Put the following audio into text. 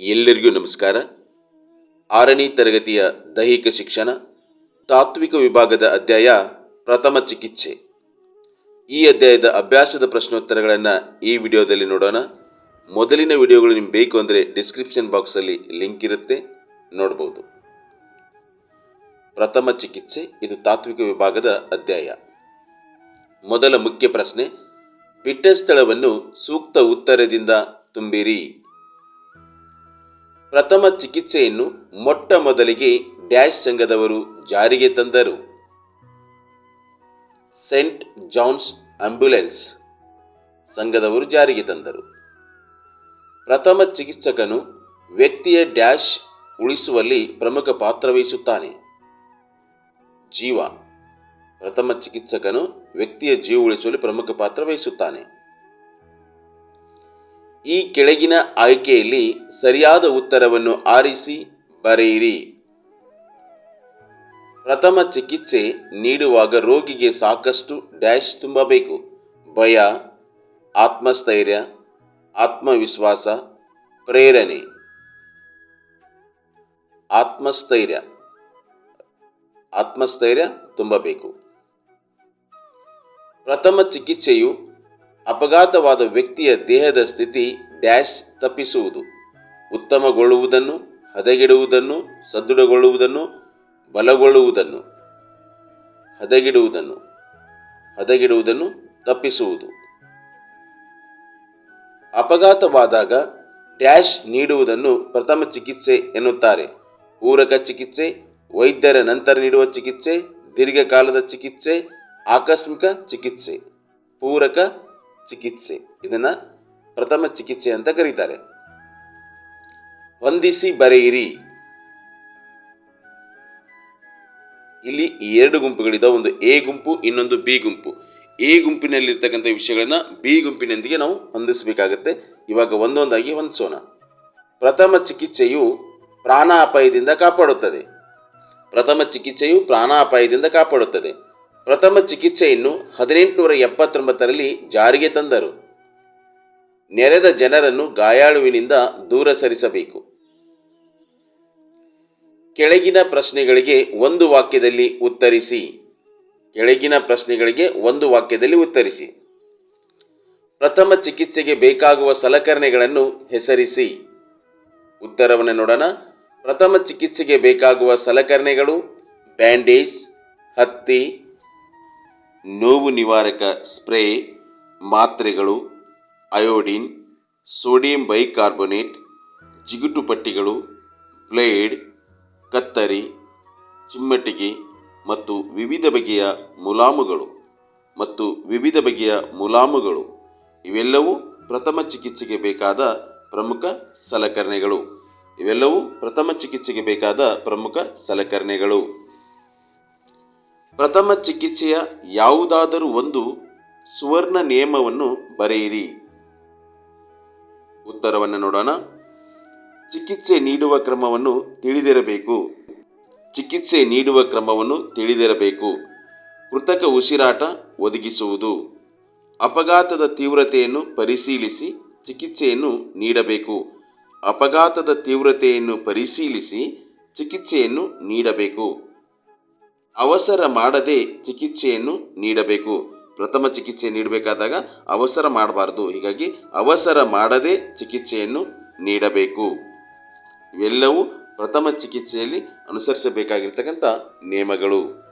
ಎಲ್ಲರಿಗೂ ನಮಸ್ಕಾರ. ಆರನೇ ತರಗತಿಯ ದೈಹಿಕ ಶಿಕ್ಷಣ, ತಾತ್ವಿಕ ವಿಭಾಗದ ಅಧ್ಯಾಯ ಪ್ರಥಮ ಚಿಕಿತ್ಸೆ. ಈ ಅಧ್ಯಾಯದ ಅಭ್ಯಾಸದ ಪ್ರಶ್ನೋತ್ತರಗಳನ್ನು ಈ ವಿಡಿಯೋದಲ್ಲಿ ನೋಡೋಣ. ಮೊದಲಿನ ವಿಡಿಯೋಗಳು ನಿಮ್ಗೆ ಬೇಕು ಅಂದರೆ ಡಿಸ್ಕ್ರಿಪ್ಷನ್ ಬಾಕ್ಸಲ್ಲಿ ಲಿಂಕ್ ಇರುತ್ತೆ, ನೋಡ್ಬೋದು. ಪ್ರಥಮ ಚಿಕಿತ್ಸೆ, ಇದು ತಾತ್ವಿಕ ವಿಭಾಗದ ಅಧ್ಯಾಯ. ಮೊದಲ ಮುಖ್ಯ ಪ್ರಶ್ನೆ ಬಿಟ್ಟ ಸ್ಥಳವನ್ನು ಸೂಕ್ತ ಉತ್ತರದಿಂದ ತುಂಬಿರಿ. ಪ್ರಥಮ ಚಿಕಿತ್ಸೆಯನ್ನು ಮೊಟ್ಟ ಮೊದಲಿಗೆ ಡ್ಯಾಶ್ ಸಂಘದವರು ಜಾರಿಗೆ ತಂದರು. ಸೆಂಟ್ ಜಾನ್ಸ್ ಆಂಬ್ಯುಲೆನ್ಸ್ ಸಂಘದವರು ಜಾರಿಗೆ ತಂದರು. ಪ್ರಥಮ ಚಿಕಿತ್ಸಕನು ವ್ಯಕ್ತಿಯ ಡ್ಯಾಶ್ ಉಳಿಸುವಲ್ಲಿ ಪ್ರಮುಖ ಪಾತ್ರ ವಹಿಸುತ್ತಾನೆ ಜೀವ. ಪ್ರಥಮ ಚಿಕಿತ್ಸಕನು ವ್ಯಕ್ತಿಯ ಜೀವ ಉಳಿಸುವಲ್ಲಿ ಪ್ರಮುಖ ಪಾತ್ರ ವಹಿಸುತ್ತಾನೆ ಈ ಕೆಳಗಿನ ಆಯ್ಕೆಯಲ್ಲಿ ಸರಿಯಾದ ಉತ್ತರವನ್ನು ಆರಿಸಿ ಬರೆಯಿರಿ. ಪ್ರಥಮ ಚಿಕಿತ್ಸೆ ನೀಡುವಾಗ ರೋಗಿಗೆ ಸಾಕಷ್ಟು ಡ್ಯಾಶ್ ತುಂಬಬೇಕು. ಭಯ, ಆತ್ಮಸ್ಥೈರ್ಯ, ಆತ್ಮವಿಶ್ವಾಸ, ಪ್ರೇರಣೆ. ಆತ್ಮಸ್ಥೈರ್ಯ ಆತ್ಮಸ್ಥೈರ್ಯ ತುಂಬಬೇಕು. ಪ್ರಥಮ ಚಿಕಿತ್ಸೆಯು ಅಪಘಾತವಾದ ವ್ಯಕ್ತಿಯ ದೇಹದ ಸ್ಥಿತಿ ಡ್ಯಾಶ್ ತಪ್ಪಿಸುವುದು. ಉತ್ತಮಗೊಳ್ಳುವುದನ್ನು, ಹದಗೆಡುವುದನ್ನು, ಸದೃಢಗೊಳ್ಳುವುದನ್ನು, ಬಲಗೊಳ್ಳುವುದನ್ನು. ಹದಗೆಡುವುದನ್ನು ಹದಗೆಡುವುದನ್ನು ತಪ್ಪಿಸುವುದು. ಅಪಘಾತವಾದಾಗ ಡ್ಯಾಶ್ ನೀಡುವುದನ್ನು ಪ್ರಥಮ ಚಿಕಿತ್ಸೆ ಎನ್ನುತ್ತಾರೆ. ಪೂರಕ ಚಿಕಿತ್ಸೆ, ವೈದ್ಯರ ನಂತರ ನೀಡುವ ಚಿಕಿತ್ಸೆ, ದೀರ್ಘಕಾಲದ ಚಿಕಿತ್ಸೆ, ಆಕಸ್ಮಿಕ ಚಿಕಿತ್ಸೆ. ಪೂರಕ ಚಿಕಿತ್ಸೆ. ಇದನ್ನ ಪ್ರಥಮ ಚಿಕಿತ್ಸೆ ಅಂತ ಕರೀತಾರೆ. ಹೊಂದಿಸಿ ಬರೆಯಿರಿ. ಇಲ್ಲಿ ಎರಡು ಗುಂಪುಗಳಿದಾವೆ. ಒಂದು ಎ ಗುಂಪು, ಇನ್ನೊಂದು ಬಿ ಗುಂಪು. ಎ ಗುಂಪಿನಲ್ಲಿರ್ತಕ್ಕಂಥ ವಿಷಯಗಳನ್ನ ಬಿ ಗುಂಪಿನೊಂದಿಗೆ ನಾವು ಹೊಂದಿಸಬೇಕಾಗತ್ತೆ. ಇವಾಗ ಒಂದೊಂದಾಗಿ ಹೊಂದಿಸೋಣ. ಪ್ರಥಮ ಚಿಕಿತ್ಸೆಯು ಪ್ರಾಣಾಪಾಯದಿಂದ ಕಾಪಾಡುತ್ತದೆ. ಪ್ರಥಮ ಚಿಕಿತ್ಸೆಯು ಪ್ರಾಣಾಪಾಯದಿಂದ ಕಾಪಾಡುತ್ತದೆ. ಪ್ರಥಮ ಚಿಕಿತ್ಸೆಯನ್ನು ಹದಿನೆಂಟುನೂರ ಎಪ್ಪತ್ತೊಂಬತ್ತರಲ್ಲಿ ಜಾರಿಗೆ ತಂದರು. ನೆರೆದ ಜನರನ್ನು ಗಾಯಾಳುವಿನಿಂದ ದೂರ ಸರಿಸಬೇಕು. ಕೆಳಗಿನ ಪ್ರಶ್ನೆಗಳಿಗೆ ಒಂದು ವಾಕ್ಯದಲ್ಲಿ ಉತ್ತರಿಸಿ. ಕೆಳಗಿನ ಪ್ರಶ್ನೆಗಳಿಗೆ ಒಂದು ವಾಕ್ಯದಲ್ಲಿ ಉತ್ತರಿಸಿ. ಪ್ರಥಮ ಚಿಕಿತ್ಸೆಗೆ ಬೇಕಾಗುವ ಸಲಕರಣೆಗಳನ್ನು ಹೆಸರಿಸಿ. ಉತ್ತರವನ್ನು ನೋಡೋಣ. ಪ್ರಥಮ ಚಿಕಿತ್ಸೆಗೆ ಬೇಕಾಗುವ ಸಲಕರಣೆಗಳು ಬ್ಯಾಂಡೇಜ್, ಹತ್ತಿ ನೋವು ನಿವಾರಕ ಸ್ಪ್ರೇ ಮಾತ್ರೆಗಳು, ಅಯೋಡಿನ್, ಸೋಡಿಯಂ ಬೈಕಾರ್ಬೊನೇಟ್, ಜಿಗುಟು ಪಟ್ಟಿಗಳು, ಬ್ಲೇಡ್, ಕತ್ತರಿ, ಚಿಮ್ಮಟಿಗೆ ಮತ್ತು ವಿವಿಧ ಬಗೆಯ ಮುಲಾಮುಗಳು ಮತ್ತು ವಿವಿಧ ಬಗೆಯ ಮುಲಾಮುಗಳು. ಇವೆಲ್ಲವೂ ಪ್ರಥಮ ಚಿಕಿತ್ಸೆಗೆ ಬೇಕಾದ ಪ್ರಮುಖ ಸಲಕರಣೆಗಳು. ಇವೆಲ್ಲವೂ ಪ್ರಥಮ ಚಿಕಿತ್ಸೆಗೆ ಬೇಕಾದ ಪ್ರಮುಖ ಸಲಕರಣೆಗಳು. ಪ್ರಥಮ ಚಿಕಿತ್ಸೆಯ ಯಾವುದಾದರೂ ಒಂದು ಸುವರ್ಣ ನಿಯಮವನ್ನು ಬರೆಯಿರಿ. ಉತ್ತರವನ್ನು ನೋಡೋಣ. ಚಿಕಿತ್ಸೆ ನೀಡುವ ಕ್ರಮವನ್ನು ತಿಳಿದಿರಬೇಕು. ಚಿಕಿತ್ಸೆ ನೀಡುವ ಕ್ರಮವನ್ನು ತಿಳಿದಿರಬೇಕು. ಕೃತಕ ಉಸಿರಾಟ ಒದಗಿಸುವುದು. ಅಪಘಾತದ ತೀವ್ರತೆಯನ್ನು ಪರಿಶೀಲಿಸಿ ಚಿಕಿತ್ಸೆಯನ್ನು ನೀಡಬೇಕು. ಅಪಘಾತದ ತೀವ್ರತೆಯನ್ನು ಪರಿಶೀಲಿಸಿ ಚಿಕಿತ್ಸೆಯನ್ನು ನೀಡಬೇಕು. ಅವಸರ ಮಾಡದೆ ಚಿಕಿತ್ಸೆಯನ್ನು ನೀಡಬೇಕು. ಪ್ರಥಮ ಚಿಕಿತ್ಸೆ ನೀಡಬೇಕಾದಾಗ ಅವಸರ ಮಾಡಬಾರ್ದು. ಹೀಗಾಗಿ ಅವಸರ ಮಾಡದೆ ಚಿಕಿತ್ಸೆಯನ್ನು ನೀಡಬೇಕು. ಇವೆಲ್ಲವೂ ಪ್ರಥಮ ಚಿಕಿತ್ಸೆಯಲ್ಲಿ ಅನುಸರಿಸಬೇಕಾಗಿರ್ತಕ್ಕಂಥ ನಿಯಮಗಳು.